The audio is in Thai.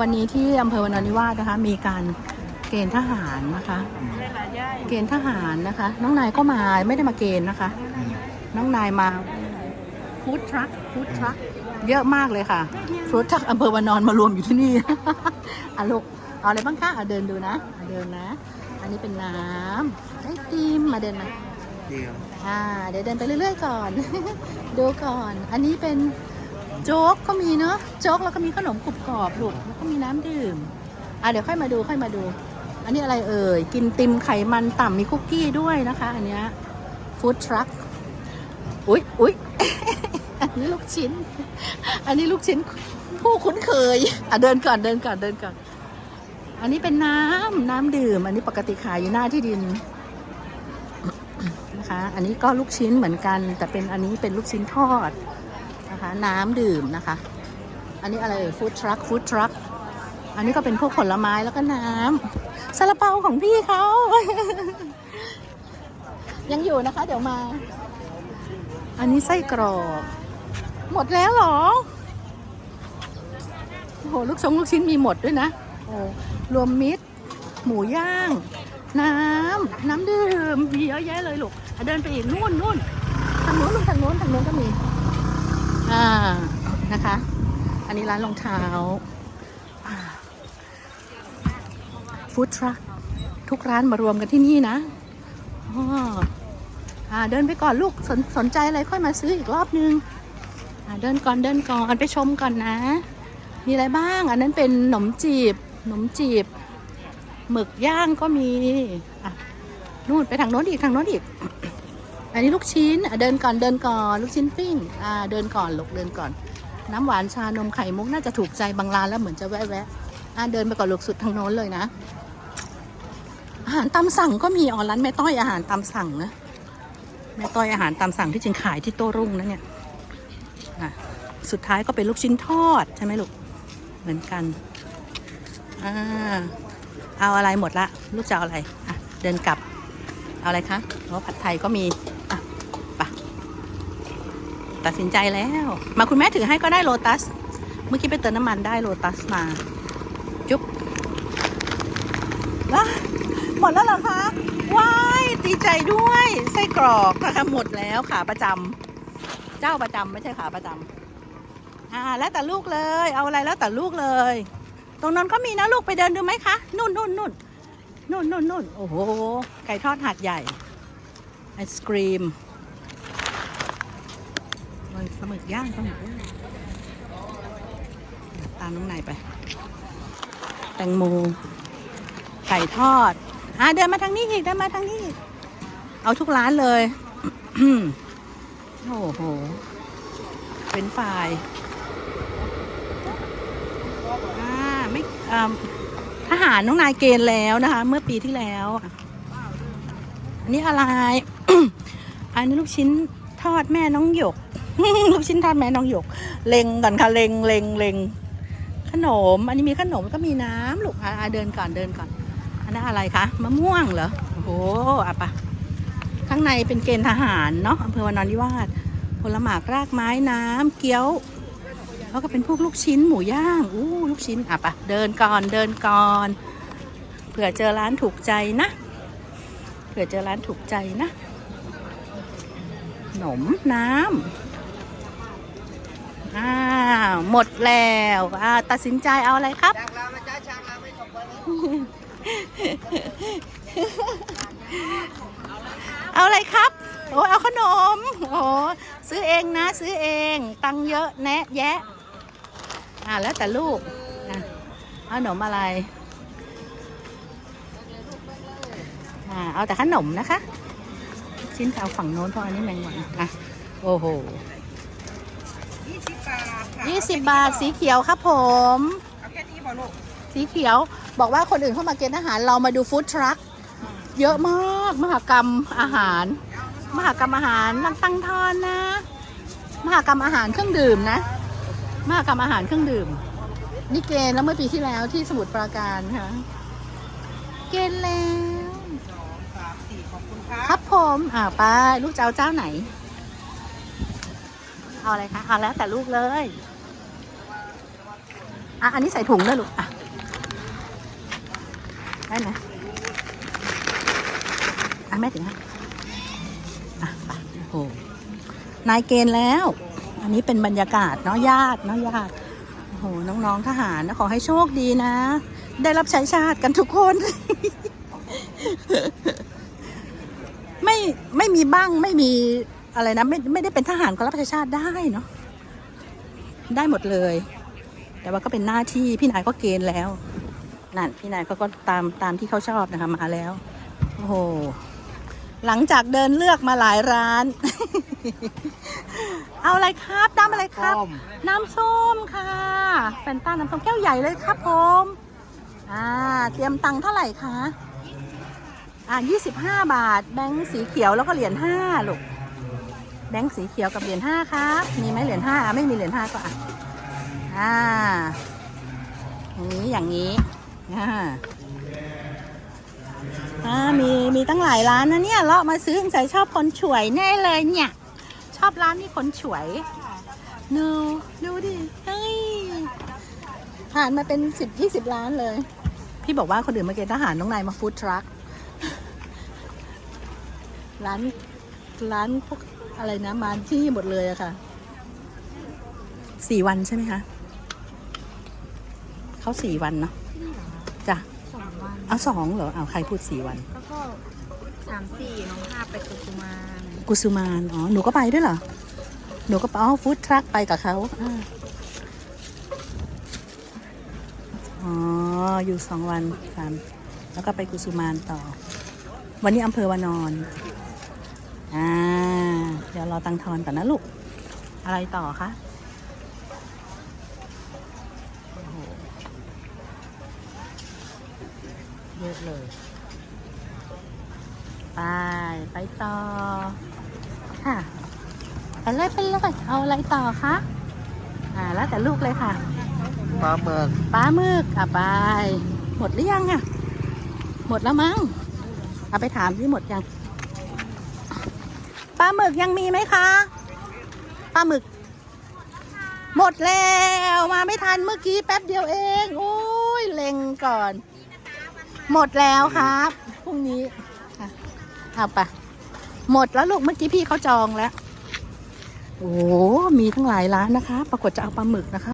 วันนี้ที่อำเภอวานอนนิวาสนะคะ มีการเกณฑ์ทหารนะคะ เกณฑ์ทหารนะคะ น้องนายก็มาไม่ได้มาเกณฑ์นะคะ น้องนายมาฟู้ดทรัคฟู้ดทรัคเยอะมากเลยค่ะฟู้ดทรัคอำเภอวานอนมารวมอยู่ที่นี่อะลูกเอาอะไรบ้างคะอะเดินดูนะอะเดินนะ อันนี้เป็นน้ำไอติมมาเดินมาเดียวอ่าเดี๋ยวเดินไปเรื่อยๆก่อน ดูก่อน อันนี้เป็น โจ๊กก็มีเนอะโจ๊กแล้วก็มีขนมกรุบกรอบลูกแล้วก็มีน้ำดื่มอะเดี๋ยวค่อยมาดูค่อยมาดู อันนี้อะไรเอ่ยกินติมไขมันต่ำมีคุกกี้ด้วยนะคะ อันเนี้ยฟู้ดทรัคอุ๊ยอุ๊ยอันนี้ลูกชิ้น อันนี้ลูกชิ้นผู้คุ้นเคยอะเดินก่อนเดินก่อนเดินก่อน อันนี้เป็นน้ำน้ำดื่ม อันนี้ปกติขายอยู่หน้าที่ดินนะคะ อันนี้ก็ลูกชิ้นเหมือนกัน แต่เป็นอันนี้เป็นลูกชิ้นทอด นะคะ น้ำดื่มนะคะ อันนี้อะไรฟู้ดทรัคฟู้ดทรัคอันนี้ก็เป็นพวกผลไม้แล้วก็น้ำซาลาเปาของพี่เขา ยังอยู่นะคะ เดี๋ยวมา อันนี้ไส้กรอกหมดแล้วหรอโอ้โหลูกชงลูกชิ้นมีหมดด้วยนะโอ้รวมมิตร หมูย่าง น้ำ น้ำดื่มมีเยอะแยะเลยลูกเดินไปอีกนู่นนู่นทางโน้นทางโน้นทางโน้นก็มี อ่านะคะ อันนี้ร้านรองเท้าฟู้ดทรัคทุกร้านมารวมกันที่นี่นะอ่าเดินไปก่อนลูกสนสนใจอะไรค่อยมาซื้ออีกรอบนึงอ่าเดินก่อนเดินก่อนไปชมก่อนนะ มีอะไรบ้าง อันนั้นเป็นขนมจีบขนมจีบหมึกย่างก็มีอะนู่นไปทางโน้นอีกทางโน้นอีก อันนี้ลูกชิ้นเดินก่อนเดินก่อนลูกชิ้นปิ้งอ่าเดินก่อนลูกเดินก่อน น้ำหวานชานมไข่มุกน่าจะถูกใจบางร้านแล้วเหมือนจะแวะแวะอ่าเดินไปก่อนลูกสุดทางโน้นเลยนะ อาหารตามสั่งก็มีอ๋อร้านแม่ต้อยอาหารตามสั่งนะแม่ต้อยอาหารตามสั่งที่จริงขายที่โต้รุ่งนะเนี่ยอะสุดท้ายก็เป็นลูกชิ้นทอดใช่ไหมลูกเหมือนกันอ่าเอาอะไรหมดละ ลูกจะเอาอะไรอะเดินกลับ เอาอะไรคะเพราะผัดไทยก็มี ตัดสินใจแล้ว มาคุณแม่ถือให้ก็ได้โลตัส เมื่อกี้ไปเติมน้ำมันได้โลตัสมา จุ๊บว้าหมดแล้วเหรอคะ ว้ายดีใจด้วยไส้กรอกนะคะหมดแล้วขาประจำเจ้าประจำไม่ใช่ขาประจำอ่าแล้วแต่ลูกเลย เอาอะไรแล้วแต่ลูกเลย ตรงนั้นก็มีนะลูกไปเดินดูไหมคะนู่นนู่นนู่นนู่นนู่นนู่นโอ้โห ไก่ทอดหัดใหญ่ไอศกรีม ปลาหมึกย่างปลาหมึกย่างตามน้องนายไป แตงโมไก่ทอด อะเดินมาทางนี้อีกเดินมาทางนี้อีกเอาทุกร้านเลยโอ้โห เป็นไฟรายอ่าไม่อ่าทหารน้องนายเกณฑ์แล้วนะคะ เมื่อปีที่แล้ว อันนี้อะไร อันนี้ลูกชิ้นทอดแม่น้องหยก ลูกชิ้นทอดแม่น้องหยก เล็งก่อนค่ะเล็งเล็งเล็งขนม อันนี้มีขนมแล้วก็มีน้ำลูกอะเดินก่อนเดินก่อน อันนั้นอะไรคะมะม่วงเหรอโอ้โหอะปะข้างในเป็นเกณฑ์ทหารเนาะอำเภอวานอนนิวาสผลหมากรากไม้น้ำเกี๊ยวแล้วก็เป็นพวกลูกชิ้นหมูย่างอู้ลูกชิ้นอะปะเดินก่อนเดินก่อนเผื่อเจอร้านถูกใจนะเผื่อเจอร้านถูกใจนะขนมน้ำ อ้าวหมดแล้วอ่าตัดสินใจเอาอะไรครับชางลามาจ้าชางลาไม่ส่งไปไหมเอาอะไรครับ โอ้เอาขนม โอ้ซื้อเองนะ ซื้อเอง ตังเยอะแนะแยะ อ่าแล้วแต่ลูกอะเอาขนมอะไร อ่าเอาแต่ขนมนะคะ ชิ้นเอาฝั่งโน้นเพราะอันนี้แมงวันอะโอ้โห ยี่สิบบาทค่ะยี่สิบบาทสีเขียวครับผม เอาแค่นี้พอลูกสีเขียวบอกว่าคนอื่นเข้ามาเกณฑ์อาหารเรามาดูฟู้ดทรัคเยอะมากมหากรรมอาหาร มหากรรมอาหารนั่งตั้งทอนนะ มหากรรมอาหารเครื่องดื่มนะ มหากรรมอาหารเครื่องดื่ม นี่เกณฑ์แล้วเมื่อปีที่แล้วที่สมุทรปราการค่ะ เกณฑ์แล้ว สองสามสี่ขอบคุณคครัรับบผมอ่าไปลูกจะเอาเจ้าไหน เอาอะไรคะเอาแล้วแต่ลูกเลยอะอันนี้ใส่ถุงด้วยลูกอะได้ไหมอะแม่ถึงให้อะไปโอ้โหนายเกณฑ์แล้ว อันนี้เป็นบรรยากาศเนาะญาติเนาะญาติโอ้โหน้องๆทหารนะขอให้โชคดีนะ ได้รับใช้ชาติกันทุกคน ไม่ไม่มีบ้างไม่มี อะไรนะไม่ไม่ได้เป็นทหารก็รับใช้ชาติได้เนาะได้หมดเลย แต่ว่าก็เป็นหน้าที่พี่นายก็เกณฑ์แล้วนั่นพี่นายเขาก็ตามตามที่เขาชอบนะคะมาแล้วโอ้โหหลังจากเดินเลือกมาหลายร้าน เอาอะไรครับน้ำอะไรครับส้มน้ำส้มค่ะแฟนต้าน้ำส้มแก้วใหญ่เลยครับผมอ่าเตรียมตังค์เท่าไหร่คะอ่ายี่สิบห้าบาท แบงค์สีเขียวแล้วก็เหรียญห้าลูก แบงค์สีเขียวกับเหรียญห้าครับ มีไหมเหรียญห้าไม่มีเหรียญห้าก็อะอ่าอย่างนี้อย่างนี้อ่าอ่ามีมีตั้งหลายร้านนะเนี่ยเลาะมาซื้อสงสัยชอบคนฉวยแน่เลยเนี่ย ชอบร้านนี้คนฉวยดูดูดิเฮ้ยผ่านมาเป็นสิบยี่สิบล้านเลย พี่บอกว่าคนอื่นมาเกณฑ์ทหารน้องนายมาฟู้ดทรัคร้านร้านพวก อะไรนะมาที่นี่หมดเลยอะค่ะสี่วันใช่ไหมคะเขาสี่วันเนาะจ้ะสองวันเอาสองเหรอเอาใครพูดสี่วันแล้วก็สามสี่น้องภาพไปกุสุมานกุสุมานอ๋อหนูก็ไปด้วยเหรอหนูก็ไปอ๋อฟู้ดทรัคไปกับเขาอ่าอ๋ออยู่สองวันสามแล้วก็ไปกุสุมานต่อ วันนี้อำเภอวานอนอ่าเดี๋ยวรอตังทอนก่อนนะลูก อะไรต่อคะโอ้โหเยอะเลย ไป ไปต่อ ค่ะ ไปเลยไปเลยเอาอะไรต่อคะ อ่า แล้วแต่ลูกเลยค่ะ ปลาหมึก ปลาหมึกอะไป หมดหรือยังอะ หมดแล้วมั้ง เอาไปถามที่หมดยัง ปลาหมึกยังมีไหมคะปลาหมึก หมดแล้วมาไม่ทันเมื่อกี้แป๊บเดียวเองโอ้ยเล็งก่อน หมดแล้วครับพรุ่งนี้อะเอาไปหมดแล้วลูกเมื่อกี้พี่เขาจองแล้วโอ้มีทั้งหลายร้านนะคะ ปรากฏจะเอาปลาหมึกนะคะ